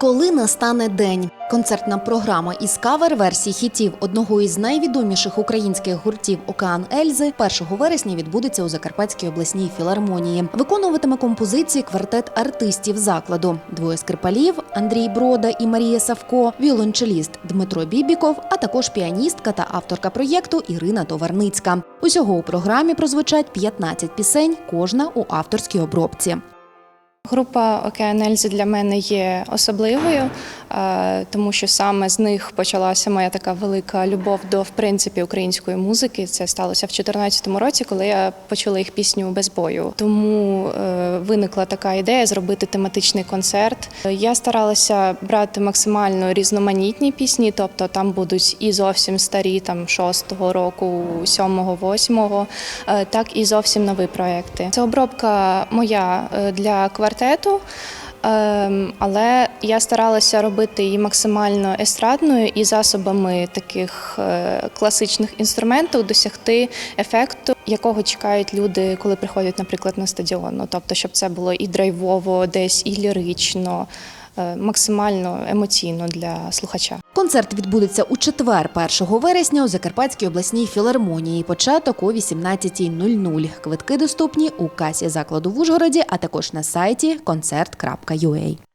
Коли настане день. Концертна програма із кавер-версій хітів одного із найвідоміших українських гуртів Океан Ельзи 1 вересня відбудеться у Закарпатській обласній філармонії. Виконуватиме композиції квартет артистів закладу: двоє скрипалів Андрій Брода і Марія Савко, віолончеліст Дмитро Бібіков, а також піаністка та авторка проєкту Ірина Товарницька. Усього у програмі прозвучать 15 пісень, кожна у авторській обробці. Група Океан Ельзи для мене є особливою, е, тому що саме з них почалася моя така велика любов до в принципі української музики. Це сталося в 2014 році, коли я почула їх пісню без бою. Тому е, виникла така ідея зробити тематичний концерт. Я старалася брати максимально різноманітні пісні, тобто там будуть і зовсім старі, там 6-го року, 7-го, 8-го, е, так і зовсім нові проекти. Це обробка моя для квартету. Ем, Але я старалася робити її максимально естрадною і засобами таких е, класичних інструментів досягти ефекту, якого чекають люди, коли приходять, наприклад, на стадіон. Ну, тобто, щоб це було і драйвово, десь і лірично, е, максимально емоційно для слухача. Концерт відбудеться у четвер, 1 вересня, у Закарпатській обласній філармонії. Початок о 18.00. Квитки доступні у касі закладу в Ужгороді, а також на сайті concert.ua.